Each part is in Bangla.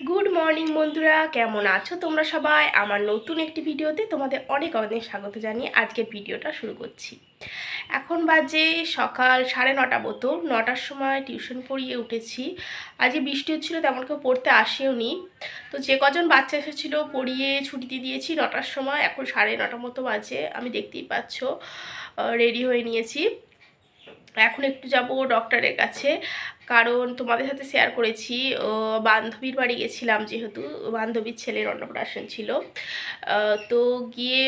গুড মর্নিং বন্ধুরা। কেমন আছো তোমরা সবাই? আমার নতুন একটি ভিডিওতে তোমাদের অনেক অনেক স্বাগত জানিয়ে আজকের ভিডিওটা শুরু করছি। এখন বাজে সকাল সাড়ে নটা মতো। নটার সময় টিউশন পড়িয়ে উঠেছি। আজকে বৃষ্টি হচ্ছিল, তেমন কেউ পড়তে আসেও নি। তো যে কজন বাচ্চা এসেছিল, পড়িয়ে ছুটিতে দিয়েছি নটার সময়। এখন সাড়ে নটা মতো বাজে, আমি দেখতেই পাচ্ছ রেডি হয়ে নিয়েছি। এখন একটু যাব ডক্টরের কাছে। কারণ তোমাদের সাথে শেয়ার করেছি বান্ধবীর বাড়ি গেছিলাম যেহেতু, বান্ধবীর ছেলের অন্নপ্রাশন ছিল। তো গিয়ে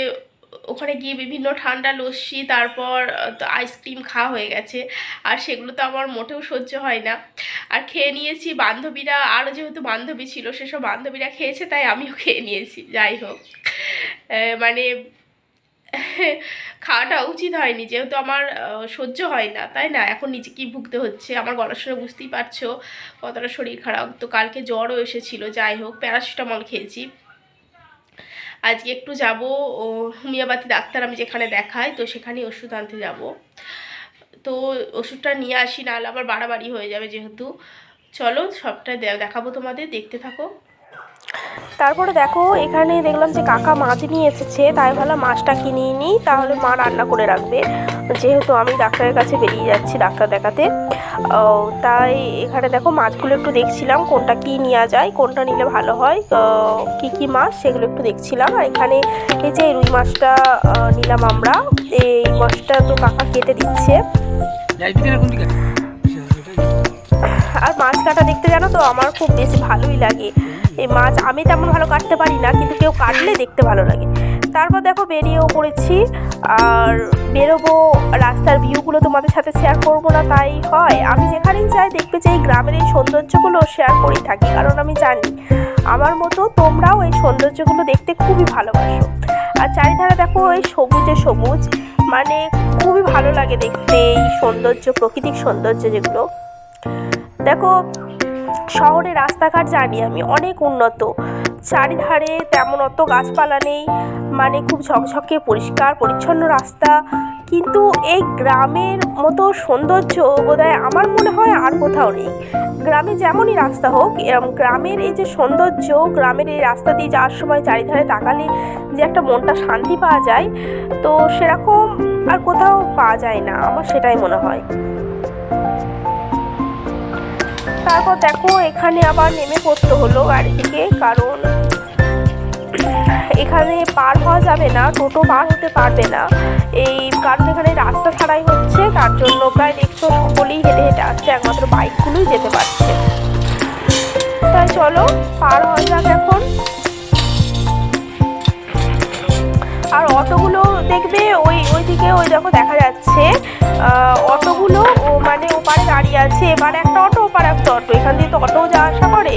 ওখানে গিয়ে বিভিন্ন ঠান্ডা, লস্যি, তারপর আইসক্রিম খাওয়া হয়ে গেছে। আর সেগুলো তো আমার মোটেও সহ্য হয় না। আর খেয়ে নিয়েছি, বান্ধবীরা আরও যেহেতু বান্ধবী ছিল, সেসব বান্ধবীরা খেয়েছে, তাই আমিও খেয়ে নিয়েছি, যাই হোক। মানে খাওয়াটা উচিত হয়নি, যেহেতু আমার সহ্য হয় না, তাই না? এখন নিজেকেই ভুগতে হচ্ছে? আমার গলার শুনে বুঝতেই পারছ, কতটা শরীর খারাপ। তো কালকে জ্বরও এসেছিল, যাই হোক, প্যারাসিটামল খেয়েছি। আজকে একটু যাব, ও, হোমিওপ্যাথি ডাক্তার আমি যেখানে দেখাই, তো সেখানেই ওষুধ আনতে যাব। তো ওষুধটা নিয়ে আসি, নাহলে আবার বাড়াবাড়ি হয়ে যাবে যেহেতু। চলো, সবটা দেখাবো তোমাদের, দেখতে থাকো। তারপরে দেখো এখানে দেখলাম যে কাকা মাছ নিয়ে এসেছে তাই ভাবলাম মাছটা কিনিয়ে নিই তাহলে মা রান্না করে রাখবে। যেহেতু আমি ডাক্তারের কাছে বেরিয়ে যাচ্ছি ডাক্তার দেখাতে। ও, তাই এখানে দেখো মাছগুলো একটু দেখছিলাম কোনটা কি নেওয়া যায় কোনটা নিলে ভালো হয় কি কি মাছ সেগুলো একটু দেখছিলাম। আর এখানে এই যে রুই মাছটা নিলাম আমরা এই মাছটা তো কাকা কেটে দিচ্ছে। কোন আর মাছ কাটা দেখতে জানো তো আমার খুব বেশি ভালোই লাগে। এই মাছ আমি তেমন ভালো কাটতে পারি না, কিন্তু কেউ কাটলে দেখতে ভালো লাগে। তারপর দেখো বেরিয়েও পড়েছি, আর বেরোবো, রাস্তার ভিউগুলো তোমাদের সাথে শেয়ার করব না, তাই হয়। আমি যেখানেই যাই, দেখবে যে এই গ্রামের এই সৌন্দর্যগুলো শেয়ার করেই থাকি, কারণ আমি জানি, আমার মতো তোমরাও এই সৌন্দর্যগুলো দেখতে খুবই ভালোবাসো। আর চারিধারে দেখো এই সবুজে সবুজ মানে খুবই ভালো লাগে দেখতে এই সৌন্দর্য, প্রাকৃতিক সৌন্দর্য যেগুলো। দেখো শহরে রাস্তাঘাট জানি আমি, অনেক উন্নত। চারিধারে তেমন অত গাছপালা নেই মানে খুব ঝকঝকে, পরিষ্কার, পরিচ্ছন্ন রাস্তা। কিন্তু এই গ্রামের মতো সৌন্দর্য বোধহয় আমার মনে হয় আর কোথাও নেই। গ্রামে যেমনই রাস্তা হোক এরম গ্রামের এই যে সৌন্দর্য, গ্রামের এই রাস্তা দিয়ে যাওয়ার সময় চারিধারে তাকালে যে একটা মনটা শান্তি পাওয়া যায়, তো সেরকম আর কোথাও পাওয়া যায় না, আমার সেটাই মনে হয়। তারপর দেখো এখানে আবার নেমে পড়তে হলো গাড়ি থেকে, কারণ এখানে পার হওয়া যাবে না, টোটো পার হতে পারবে না। এই কারণ এখানে রাস্তা ছাড়াই হচ্ছে, তার জন্য প্রায় দেখছ সকলেই হেঁটে হেঁটে আসছে, একমাত্র বাইকগুলোই যেতে পারছে। তাই চলো, পার হওয়া যাক এখন। আর অটোগুলো দেখবে, ওই, ওইদিকে ওই দেখো দেখা যাচ্ছে অটোগুলো ওপারে দাঁড়িয়ে আছে। এবার একটা অটো ওপার একটা অটো। এখান দিয়ে তো অটো যাওয়া আসা করে।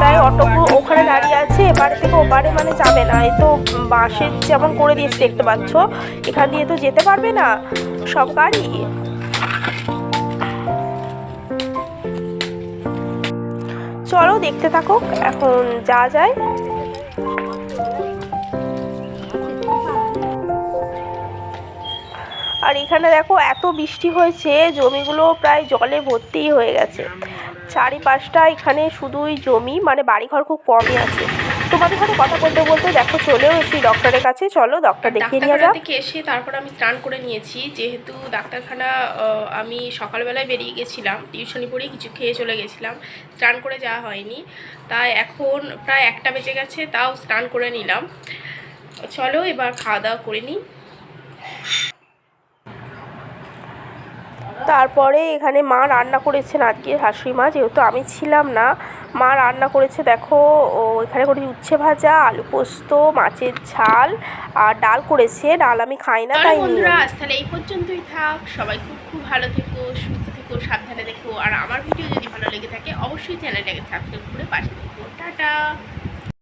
তাই অটোগুলো ওখানে দাঁড়িয়ে আছে। এবার থেকে ওপারে মানে যাবে না। এই তো বাসের যেমন করে দিয়েছে, দেখতে পাচ্ছ। এখান দিয়ে তো যেতে পারবে না সব গাড়ি। চলো দেখতে থাকুক, এখন যা যায়। আর এখানে দেখো এত বৃষ্টি হয়েছে, জমিগুলো প্রায় জলে ভর্তিই হয়ে গেছে। চারিপাশটা এখানে শুধুই জমি মানে বাড়িঘর খুব কমই আছে। তোমাদের সাথে কথা বলতে বলতে দেখো চলেও এসেছি ডক্টরের কাছে। চলো ডক্টর দেখিয়ে নিয়ে যাক থেকে এসে তারপর আমি স্নান করে নিয়েছি। যেহেতু ডাক্তারখানা আমি সকালবেলায় বেরিয়ে গেছিলাম, টিউশনি পড়েই কিছু খেয়ে চলে গেছিলাম। স্নান করে যাওয়া হয়নি। তাই এখন প্রায় একটা বেজে গেছে, তাও স্নান করে নিলাম। চলো এবার খাওয়া দাওয়া করে নিই। তারপরে এখানে মা রান্না করেছেন আজকে শাশুড়ি মা যেহেতু আমি ছিলাম না মা রান্না করেছে দেখো ও এখানে করেছে উচ্ছে ভাজা আলু পোস্ত মাছের ঝাল আর ডাল করেছে ডাল আমি খাই না তাই বন্ধুরা আজ তাহলে এই পর্যন্তই থাক। সবাই খুব খুব ভালো থেকো সুস্থ থেকো সাবধানে দেখো আর আমার ভিডিও যদি ভালো লেগে থাকে অবশ্যই চ্যানেলটাকে সাবস্ক্রাইব করে পাশে থেকো। টাটা!